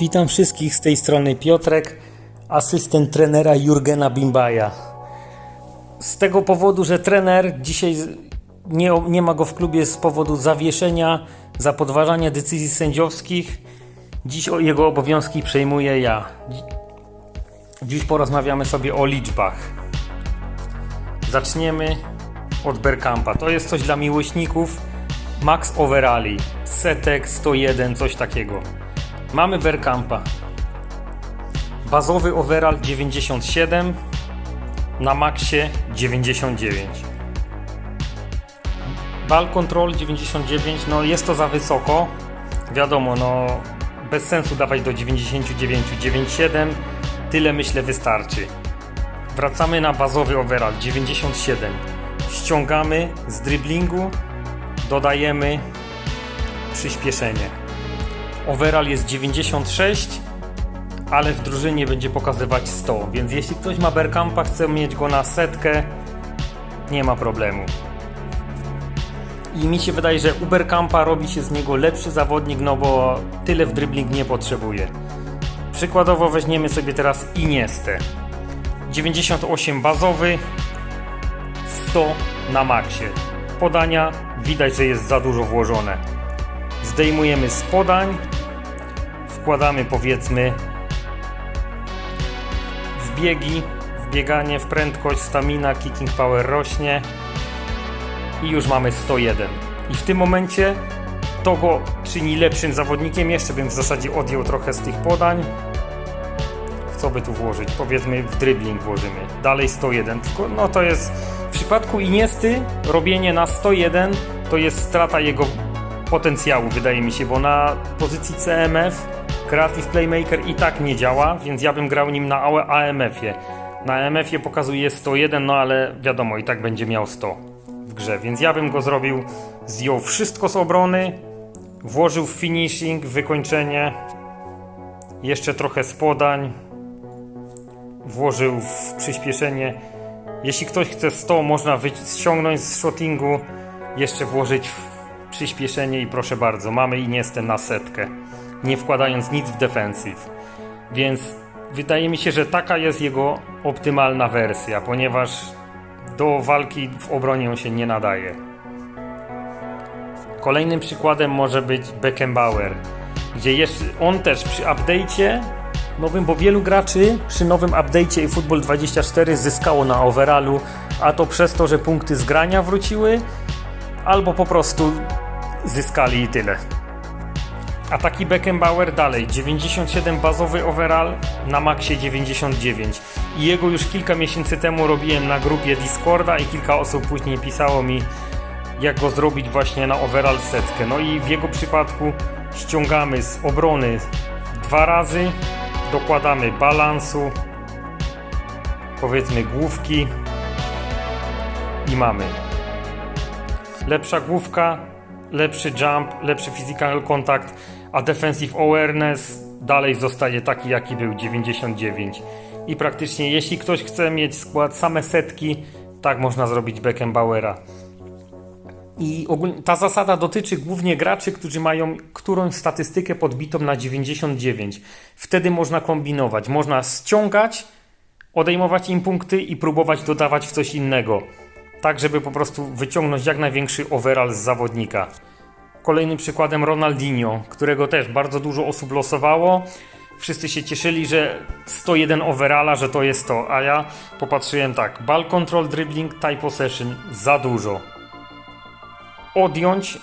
Witam wszystkich z tej strony Piotrek, asystent trenera Jurgena Bimbaja. Z tego powodu, że trener dzisiaj nie, nie ma go w klubie z powodu zawieszenia za podważanie decyzji sędziowskich, dziś jego obowiązki przejmuję ja. Dzi- Dziś porozmawiamy sobie o liczbach. Zaczniemy od Berkampa. To jest coś dla miłośników Max Overali, setek 101, coś takiego. Mamy Berkampa. Bazowy overall 97, na maksie 99. Ball control 99, no jest to za wysoko. Wiadomo, no bez sensu dawać do 99, 97, tyle myślę wystarczy. Wracamy na bazowy overall 97. Ściągamy z driblingu, dodajemy przyspieszenie. Overall jest 96, ale w drużynie będzie pokazywać 100, więc jeśli ktoś ma Berkampa, chce mieć go na setkę, nie ma problemu. I mi się wydaje, że u Berkampa robi się z niego lepszy zawodnik, no bo tyle w dribbling nie potrzebuje. Przykładowo weźmiemy sobie teraz Iniestę. 98 bazowy, 100 na maksie. Podania widać, że jest za dużo włożone. Zdejmujemy z podań, wkładamy powiedzmy w biegi, w bieganie, w prędkość, stamina, kicking power rośnie i już mamy 101. I w tym momencie to go czyni lepszym zawodnikiem. Jeszcze bym w zasadzie odjął trochę z tych podań. W co by tu włożyć? Powiedzmy w dribbling włożymy. Dalej 101. Tylko no to jest w przypadku Iniesty robienie na 101 to jest strata jego potencjału, wydaje mi się, bo na pozycji CMF Creative Playmaker i tak nie działa, więc ja bym grał nim na AMF-ie. Na AMF-ie pokazuje 101, no ale wiadomo, i tak będzie miał 100 w grze, więc ja bym go zrobił, zdjął wszystko z obrony, włożył w finishing, wykończenie, jeszcze trochę z podań, włożył w przyspieszenie. Jeśli ktoś chce 100, można ściągnąć z shootingu, jeszcze włożyć w przyspieszenie i proszę bardzo, mamy Iniestę na setkę, nie wkładając nic w defensyw. Więc wydaje mi się, że taka jest jego optymalna wersja, ponieważ do walki w obronie on się nie nadaje. Kolejnym przykładem może być Beckenbauer, gdzie jeszcze on też przy update'cie nowym, bo wielu graczy przy nowym update'cie i Football 24 zyskało na overallu, a to przez to, że punkty z grania wróciły, albo po prostu zyskali i tyle. A taki Beckenbauer dalej, 97 bazowy overall, na maksie 99. I jego już kilka miesięcy temu robiłem na grupie Discorda i kilka osób później pisało mi, jak go zrobić właśnie na overall setkę. No i w jego przypadku ściągamy z obrony dwa razy, dokładamy balansu, powiedzmy główki i mamy lepsza główka, lepszy jump, lepszy physical contact, a defensive awareness dalej zostaje taki jaki był 99. I praktycznie jeśli ktoś chce mieć skład same setki, tak można zrobić Beckenbauera. I ogólnie ta zasada dotyczy głównie graczy, którzy mają którąś statystykę podbitą na 99. Wtedy można kombinować, można ściągać, odejmować im punkty i próbować dodawać w coś innego. Tak, żeby po prostu wyciągnąć jak największy overall z zawodnika. Kolejnym przykładem Ronaldinho, którego też bardzo dużo osób losowało. Wszyscy się cieszyli, że 101 overalla, że to jest to, a ja popatrzyłem tak. Ball control, dribbling, tie possession, za dużo. Odjąć,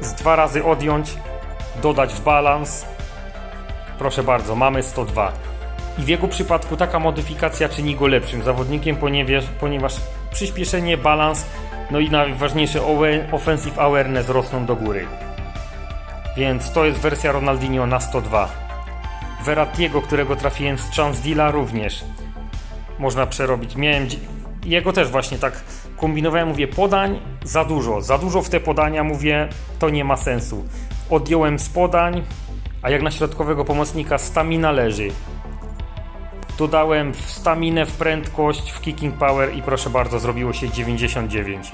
z dwa razy odjąć, dodać w balans. Proszę bardzo, mamy 102. I w jego przypadku taka modyfikacja czyni go lepszym zawodnikiem, ponieważ, ponieważ przyspieszenie, balans, no i najważniejsze offensive awareness rosną do góry. Więc to jest wersja Ronaldinho na 102. Veratiego, którego trafiłem z Chanceville'a również można przerobić. Miałem jego też właśnie tak kombinowałem, mówię podań za dużo, za dużo w te podania, mówię to nie ma sensu. Odjąłem z podań, a jak na środkowego pomocnika stamina leży. Dodałem w staminę, w prędkość, w kicking power i proszę bardzo, zrobiło się 99.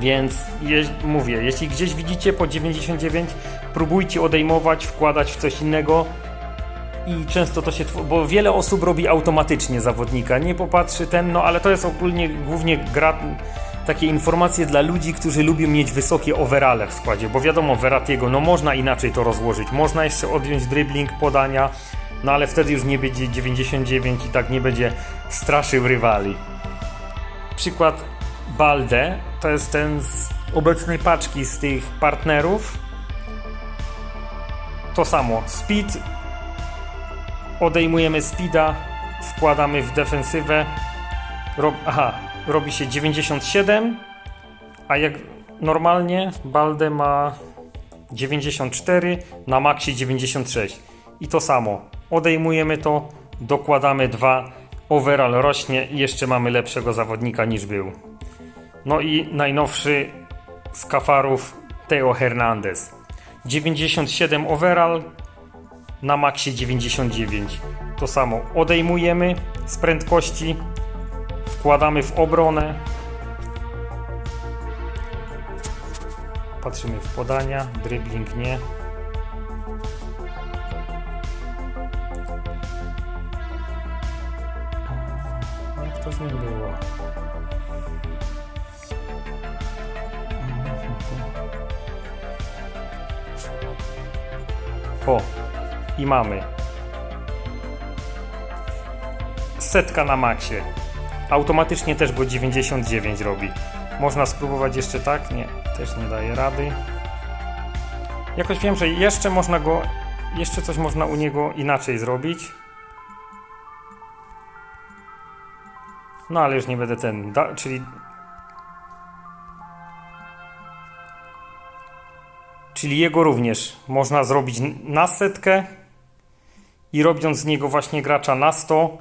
Więc je, mówię, jeśli gdzieś widzicie po 99, próbujcie odejmować, wkładać w coś innego i często to się, bo wiele osób robi automatycznie zawodnika, nie popatrzy ten, no ale to jest ogólnie głównie gra, takie informacje dla ludzi, którzy lubią mieć wysokie overale w składzie, bo wiadomo, Veratiego, no można inaczej to rozłożyć, można jeszcze odjąć dribbling, podania, no ale wtedy już nie będzie 99 i tak nie będzie straszył rywali. Przykład Balde, to jest ten z obecnej paczki z tych partnerów. To samo, speed, odejmujemy speeda, wkładamy w defensywę. Rob, aha, robi się 97, a jak normalnie Balde ma 94, na maksie 96. I to samo, odejmujemy to, dokładamy 2, overall rośnie i jeszcze mamy lepszego zawodnika niż był. No i najnowszy z kafarów Teo Hernandez. 97 overall, na maksie 99. To samo odejmujemy z prędkości, wkładamy w obronę. Patrzymy w podania, dribbling nie. Jak to z nim było? O, i mamy. Setka na maksie. Automatycznie też go 99 robi. Można spróbować jeszcze tak? Nie, też nie daje rady. Jakoś wiem, że jeszcze można go, jeszcze coś można u niego inaczej zrobić. No ale już nie będę ten, da, czyli Czyli jego również można zrobić na setkę i robiąc z niego właśnie gracza na 100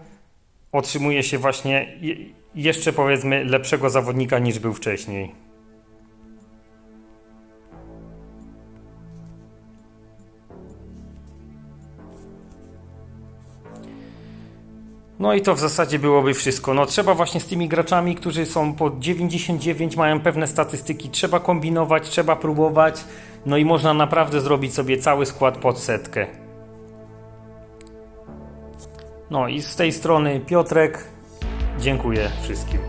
otrzymuje się właśnie je- jeszcze powiedzmy lepszego zawodnika niż był wcześniej. No i to w zasadzie byłoby wszystko. No trzeba właśnie z tymi graczami, którzy są po 99, mają pewne statystyki, trzeba kombinować, trzeba próbować. No i można naprawdę zrobić sobie cały skład pod setkę. No i z tej strony Piotrek. Dziękuję wszystkim.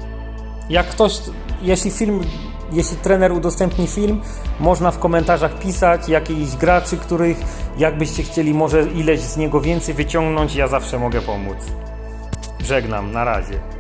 Jak ktoś, jeśli film, jeśli trener udostępni film, można w komentarzach pisać jakichś graczy, których jakbyście chcieli może ileś z niego więcej wyciągnąć, ja zawsze mogę pomóc. Żegnam, na razie.